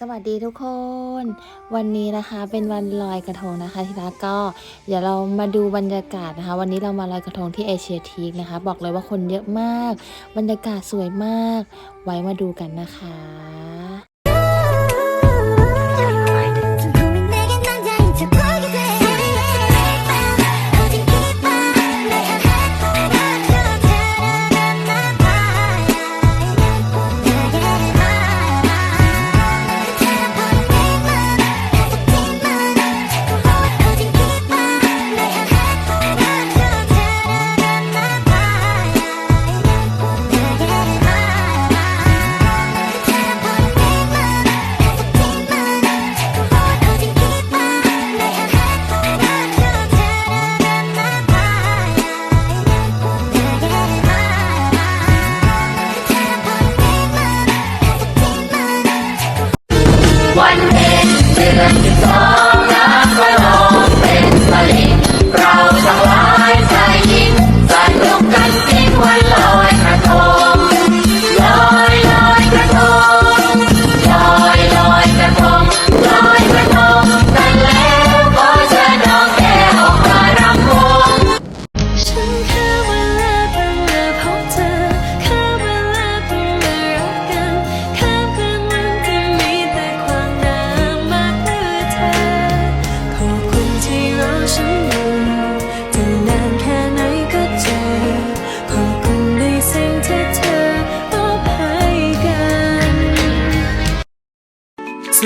สวัสดีทุกคน วันนี้นะคะเป็นวันลอยกระทงนะคะที่รักก็เดี๋ยวเรามาดูบรรยากาศนะคะ วันนี้เรามาลอยกระทงที่เอเชียทีกนะคะ บอกเลยว่าคนเยอะมาก บรรยากาศสวยมาก ไว้มาดูกันนะคะ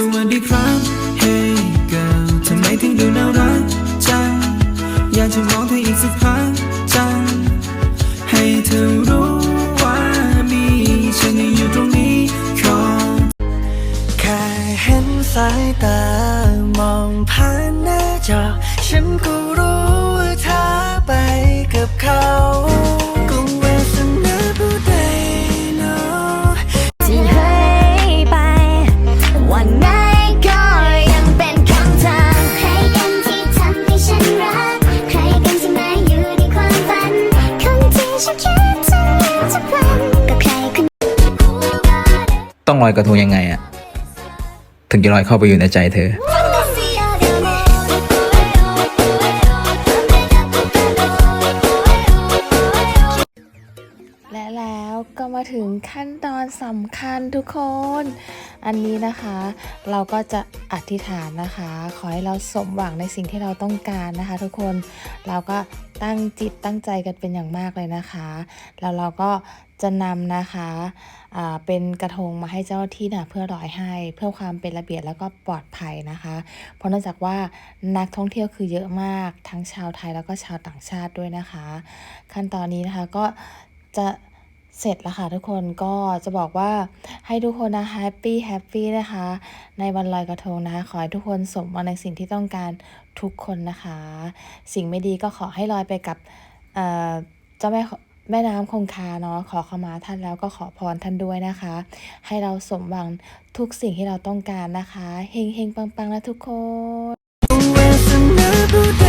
สวัสดีครับ Hey girl ทำไมถึงดูน่ารักจัง อยากจะมองเธออีกสักครั้งจัง ให้เธอรู้ว่ามีฉันอยู่ตรงนี้ขอแค่เห็นสายตามองผ่านหน้าจอ ฉันก็รู้ว่าเธอไปกับเขา ต้องลอยกระทงยังไงอะถึงจะลอยเข้าไปอยู่ในใจเธอ มาถึงขั้นตอนสำคัญทุกคน อันนี้นะคะ เราก็จะอธิษฐานนะคะ ขอให้เราสมหวังในสิ่งที่เราต้องการนะคะ ทุกคนเราก็ตั้งจิตตั้งใจกันเป็นอย่างมากเลยนะคะ แล้วเราก็จะนำนะคะอ่าเป็นกระทงมาให้เจ้าหน้าที่นะเพื่อร้อยให้ เพื่อความเป็นระเบียบแล้วก็ปลอดภัยนะคะ เพราะเนื่องจากว่านักท่องเที่ยวคือเยอะมากทั้งชาวไทยแล้วก็ชาวต่างชาติด้วยนะคะ ขั้นตอนนี้นะคะก็จะ เสร็จแล้วค่ะทุกคนก็จะบอกว่าให้ทุกคนนะแฮปปี้แฮปปี้นะคะ ในวันลอยกระทงนะคะ ขอให้ทุกคนสมหวังในสิ่งที่ต้องการทุกคนนะคะ สิ่งไม่ดีก็ขอให้ลอยไปกับเจ้าแม่แม่น้ำคงคาเนาะขอขมาท่านแล้วก็ขอพรท่านด้วยนะคะ ให้เราสมหวังทุกสิ่งที่เราต้องการนะคะเฮงเฮงๆปังนะทุกคน